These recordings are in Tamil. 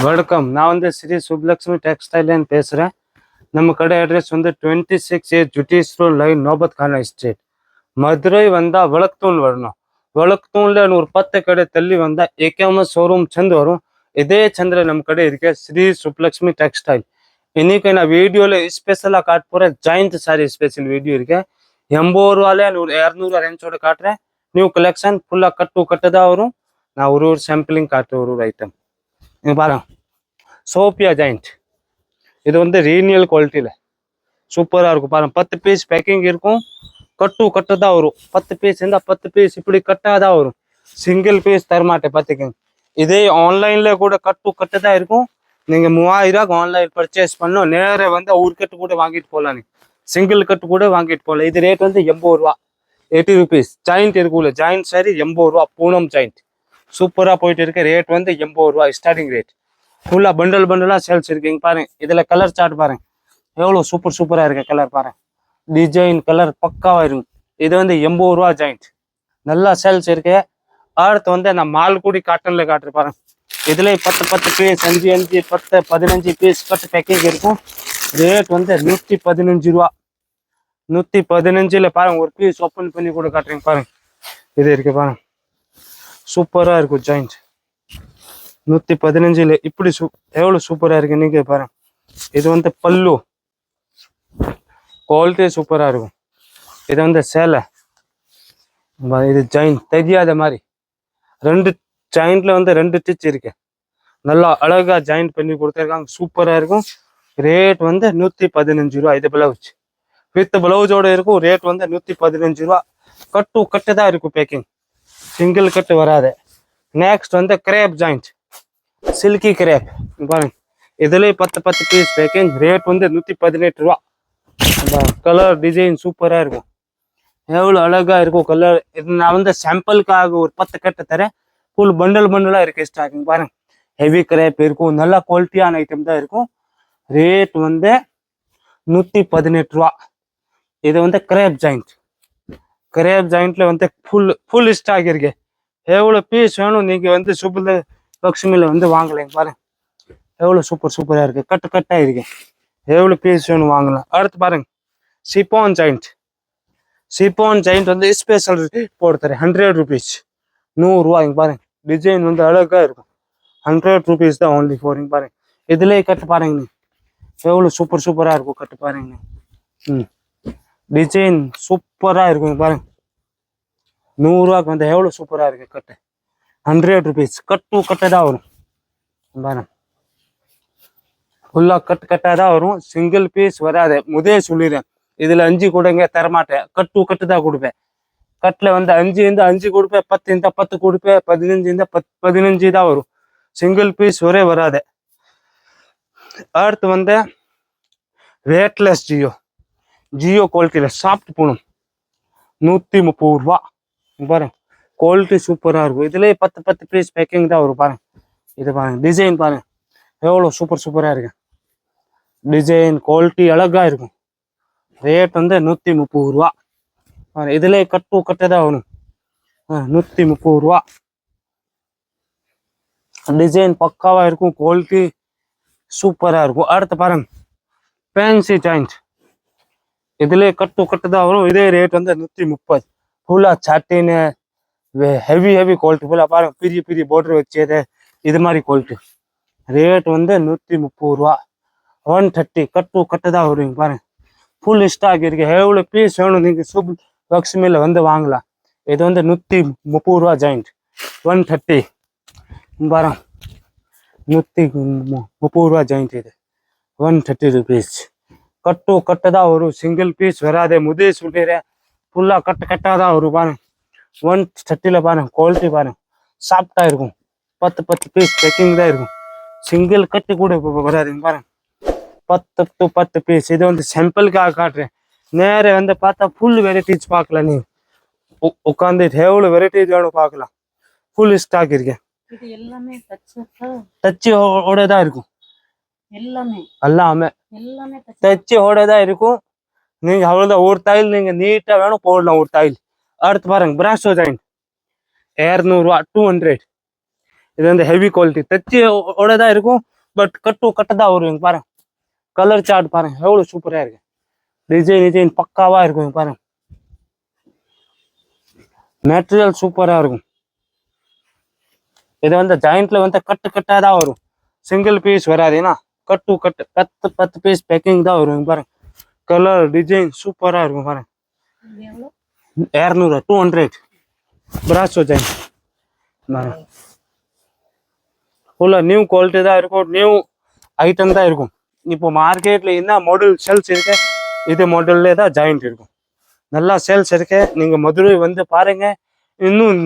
வணக்கம் நான் வந்து ஸ்ரீ சுப்லக்ஷ்மி டெக்ஸ்டைல்லேருந்து பேசுகிறேன் நம்ம கடை அட்ரஸ் வந்து twenty six A ஜுட்டிஸ் road line Nobat Khana estate Madurai வந்தால் விளக்குத்தூண் வரணும் விளக்குத்தூணில் ஒரு பத்து கடை தள்ளி வந்தால் ஏகேஎம் ஷோரூம் சந்து வரும் இதே சந்தில் நம்ம கடை இருக்கு ஸ்ரீ சுப்லக்ஷ்மி டெக்ஸ்டைல் இன்னைக்கு நான் வீடியோவில் ஸ்பெஷலாக காட்ட போகிறேன் ஜாயிண்ட் சாரி ஸ்பெஷல் வீடியோ இருக்கு எண்பது ரூபாலே ஒரு இரநூறு ரேஞ்சோட காட்டுறேன் நியூ கலெக்ஷன் ஃபுல்லாக கட்டு கட்டுதான் வரும் நான் ஒரு ஒரு சாம்பிளிங் காட்டுறேன் ஒரு ஒரு ஐட்டம் இங்கே பாருங்க. சோப்பியா ஜாயிண்ட். இது வந்து ரீனியல் குவாலிட்டியில் சூப்பராக இருக்கும். பாருங்க பத்து பீஸ் பேக்கிங் இருக்கும். கட்டு கட்டு தான் வரும். பத்து பீஸ் இருந்தால் பத்து பீஸ் இப்படி கட்டாக தான் வரும். சிங்கிள் பீஸ் தரமாட்டேன் பார்த்துக்கங்க. இதே ஆன்லைனில் கூட கட்டு கட்டு தான் இருக்கும். நீங்கள் மூவாயிரம் ஆன்லைன் பர்ச்சேஸ் பண்ணோம் நேராக வந்து ஒரு கட்டு கூட வாங்கிட்டு போகலாம் நீ சிங்கிள் கட்டு கூட வாங்கிட்டு போகலாம். இது ரேட் வந்து எண்பது ரூபா. எயிட்டி ருபீஸ் ஜாயிண்ட் இருக்குல்ல ஜாயிண்ட் சாரி எண்பது ரூபா. பூனம் ஜாயிண்ட் சூப்பராக போயிட்டு இருக்கு. ரேட் வந்து எண்பது ரூபா ஸ்டார்டிங் ரேட் ஃபுல்லாக பண்டல் பண்டலாக சேல்ஸ் இருக்கீங்க பாருங்க. இதில் கலர் சார்ட் பாருங்க. எவ்வளோ சூப்பர் சூப்பராக இருக்கு கலர் பாருங்க. டிசைன் கலர் பக்காவாக இருக்கும் இது வந்து எண்பது ரூபா ஜாயிண்ட் நல்லா சேல்ஸ் இருக்கு. அடுத்து வந்து நான் மால்குடி காட்டனில் காட்டுறேன் பாருங்க. இதுல பத்து பத்து பீஸ் அஞ்சு அஞ்சு பத்து பதினஞ்சு பீஸ் பத்து பேக்கேஜ் இருக்கும். ரேட் வந்து நூற்றி பதினஞ்சு ரூபா. நூற்றி பதினஞ்சில் பாருங்க ஒரு பீஸ் ஓப்பன் பண்ணி கூட காட்டுறீங்க பாருங்க. இது இருக்கு பாருங்க. சூப்பராக இருக்கும் ஜாயிண்ட் நூற்றி பதினஞ்சில் இப்படி சூ எவ்வளோ சூப்பராக இருக்கு நீங்க பாருங்க. இது வந்து பல்லு. குவாலிட்டி சூப்பராக இருக்கும். இது வந்து சேலை. இது ஜாயிண்ட் தெரியாத மாதிரி. ரெண்டு ஜாயிண்ட்ல வந்து ரெண்டு டிச் இருக்கு. நல்லா அழகாக ஜாயிண்ட் பண்ணி கொடுத்துருக்காங்க. சூப்பராக இருக்கும். ரேட் வந்து நூற்றி பதினஞ்சு ரூபா. இது பிளவுஸ் வித் பிளவுஸோட இருக்கும். ரேட் வந்து நூற்றி பதினஞ்சு ரூபா. கட்டு கட்டு தான் இருக்கும் பேக்கிங் சிங்கிள் கட்டு வராது. நெக்ஸ்ட் வந்து கிரேப் ஜாயிண்ட் சில்கி கிரேப் பாருங்க. இதுலயே பத்து பத்து பீஸ் பேக்கிங் ரேட் வந்து நூத்தி பதினெட்டு ரூபா கலர் டிசைன் சூப்பரா இருக்கும். எவ்வளவு அழகா இருக்கும் கலர் இது நான் வந்து சாம்பிளுக்காக ஒரு பத்து கட்டை தரேன். ஃபுல் பண்டல் பண்டலா இருக்கு ஸ்டாக்கிங் பாருங்க. ஹெவி கிரேப் இருக்கும். நல்லா குவாலிட்டியான ஐட்டம் தான் இருக்கும். ரேட் வந்து நூத்தி பதினெட்டு ரூபா. இது வந்து கிரேப் ஜாயிண்ட் கிரேப் ஜாயிண்ட்ல வந்து ஃபுல் ஃபுல் ஸ்டாக் இருக்கு எவ்வளோ பீஸ் வேணும் நீங்க வந்து சூப்பர் லக்ஷ்மியில் வந்து வாங்கலைங்க பாருங்க. எவ்வளோ சூப்பர் சூப்பராக இருக்குது கட்டு கட்டாக இருக்கு. எவ்வளோ பீஸ் வேணும் வாங்கலாம். அடுத்து பாருங்க. சிப்போன் ஜாயிண்ட் சிப்போன் ஜாயிண்ட் வந்து ஸ்பெஷல் போடுறாரு ஹண்ட்ரட் ருபீஸ் நூறுரூவா இங்கே பாருங்க. டிசைன் வந்து அழகாக இருக்கும். ஹண்ட்ரட் ருபீஸ் தான் ஒன்லி ஃபோர் பாருங்க. இதுலேயே கட்டு பாருங்க நீ சூப்பர் சூப்பராக இருக்கும் கட்டு பாருங்க ம். டிசைன் சூப்பரா இருக்கும் பாருங்க. நூறுரூவாக்கு வந்து எவ்வளவு சூப்பரா இருக்குது கட்டு ஹண்ட்ரட் ருபீஸ் கட்டு கட்டை தான் வரும். பாருங்க. ஃபுல்லாக கட்டு கட்டா தான் வரும். சிங்கிள் பீஸ் வராது. முதே சொல்லிடுறேன். இதுல அஞ்சு கொடுங்க தரமாட்டேன். கட்டு கட்டு தான் கொடுப்பேன். கட்டில் வந்து அஞ்சு இருந்தால் அஞ்சு கொடுப்பேன். பத்து இருந்தால் பத்து கொடுப்பேன். பதினஞ்சு இருந்தால் பத் பதினஞ்சு தான் வரும். சிங்கிள் பீஸ் ஒரே வராது. அடுத்து வந்து ரேட்லெஸ் ஜியோ ஜியோ குவாலிட்டியில் சாப்பிட்டு போகணும். நூற்றி முப்பது ரூபா. பாருங்க குவாலிட்டி சூப்பராக இருக்கும். இதுலேயே பத்து பத்து பீஸ் பேக்கிங் தான் வரும் பாருங்க இது பாருங்க டிசைன் பாருங்க. எவ்வளோ சூப்பர் சூப்பராக இருக்கு. டிசைன் குவாலிட்டி அழகாக இருக்கும். ரேட் வந்து நூற்றி முப்பது ரூபா. பாருங்க இதுலேயே கட்டு கட்டு தான் வரும் நூற்றி முப்பது ரூபா. டிசைன் பக்காவாக இருக்கும் குவாலிட்டி சூப்பரா இருக்கும். அடுத்து பாருங்க பேன்சி ஜாயிண்ட் இதுலயே கட்டு கட்டு தான் வரும். இதே ரேட் வந்து நூத்தி முப்பது ஃபுல்லா சாட்டின்னு ஹெவி ஹெவி குவாலிட்டி ஃபுல்லா பாருங்கள் பெரிய பெரிய border வச்சது. இது மாதிரி குவாலிட்டி ரேட் வந்து நூத்தி முப்பது ரூபா. ஒன் தேர்ட்டி கட்டு கட்டு தான் வருவீங்க பாருங்க. ஃபுல் ஸ்டாக் இருக்கு. எவ்வளவு பீஸ் வேணும்? நீங்க சூப் லக்ஷ்மியில வந்து வாங்கலாம். இது வந்து நூத்தி முப்பது ரூபா ஜாயிண்ட் ஒன் தேர்ட்டி பாருங்க. நூற்றி முப்பது ரூபா ஜாயிண்ட் இது. ஒன் தேர்ட்டி ருபீஸ் கட்டு கட்டு தான் வரும் சிங்கிள் பீஸ் வராது முதே சொல்லிடுறேன் ஃபுல்லாக கட்டு கட்டாக தான் வரும் பாருங்க ஒன் தேர்ட்டியில் பாருங்க குவாலிட்டி பாருங்க. சாஃப்டாக இருக்கும். பத்து பத்து பீஸ் பேக்கிங் தான் இருக்கும். சிங்கிள் கட்டு கூட வராதுங்க பாருங்க. பத்து டு பத்து பீஸ் இது வந்து சாம்பிளுக்காக காட்டுறேன். நேரே வந்து பார்த்தா ஃபுல் வெரைட்டிஸ் பார்க்கலாம் நீ உட்காந்து எவ்வளோ வெரைட்டிஸ் வேணும் பார்க்கலாம். ஃபுல் ஸ்டாக் இருக்கு இது எல்லாமே தச்சு டச்சு ஓட தான் இருக்கும். எல்லாமே. எல்லாமே. தச்சு தச்சு ஓட தான் இருக்கும். நீங்க அவ்வளவுதான் ஒரு தையல் நீங்க நீட்டா வேணும் போடலாம் ஒரு தையல் அடுத்து பாருங்க பிராஷோ ஜாயின் இரநூறுவா டூ ஹண்ட்ரட் இது வந்து ஹெவி குவாலிட்டி தச்சு ஓட தான் இருக்கும் பட் கட்டு கட்டதா வரும் இங்க பாருங்க. கலர் சார்ட் பாருங்க எவ்வளவு சூப்பரா இருக்கு. டிசைன் டிசைன் பக்காவா இருக்கும் பாருங்க. மெட்டீரியல் சூப்பரா இருக்கும். இது வந்து ஜாயிண்ட்ல வந்து கட்டு கட்டா தான் வரும் சிங்கிள் பீஸ் வராதுன்னா கட்டு கட்டு பத்து பத்து பீஸ் பேக்கிங் தான் வரும் இங்க பாருங்க கலர் டிசைன் சூப்பரா இருக்கும் பாருங்க. இரநூறு டூ ஹண்ட்ரட் பிராசோ ஜாயின் ஃபுல்லாக நியூ குவாலிட்டி தான் இருக்கும். நியூ ஐட்டம் தான் இருக்கும். இப்போ மார்க்கெட்டில் என்ன மாடல் சேல்ஸ் இருக்கு? இது மாடல்லே தான் ஜாயிண்ட் இருக்கும். நல்லா சேல்ஸ் இருக்கு. நீங்கள் மதுரை வந்து பாருங்க. இன்னும்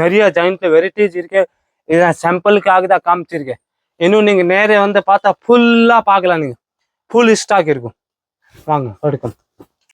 நிறைய ஜாயிண்ட்ல வெரைட்டிஸ் இருக்கு. இதான் சாம்பிளுக்காக தான் காமிச்சிருக்கேன். இன்னும் நீங்கள் நேரே வந்து பார்த்தா ஃபுல்லாக பார்க்கலாம் நீங்கள் ஃபுல் ஸ்டாக் இருக்கும். வாங்க எடுக்கும்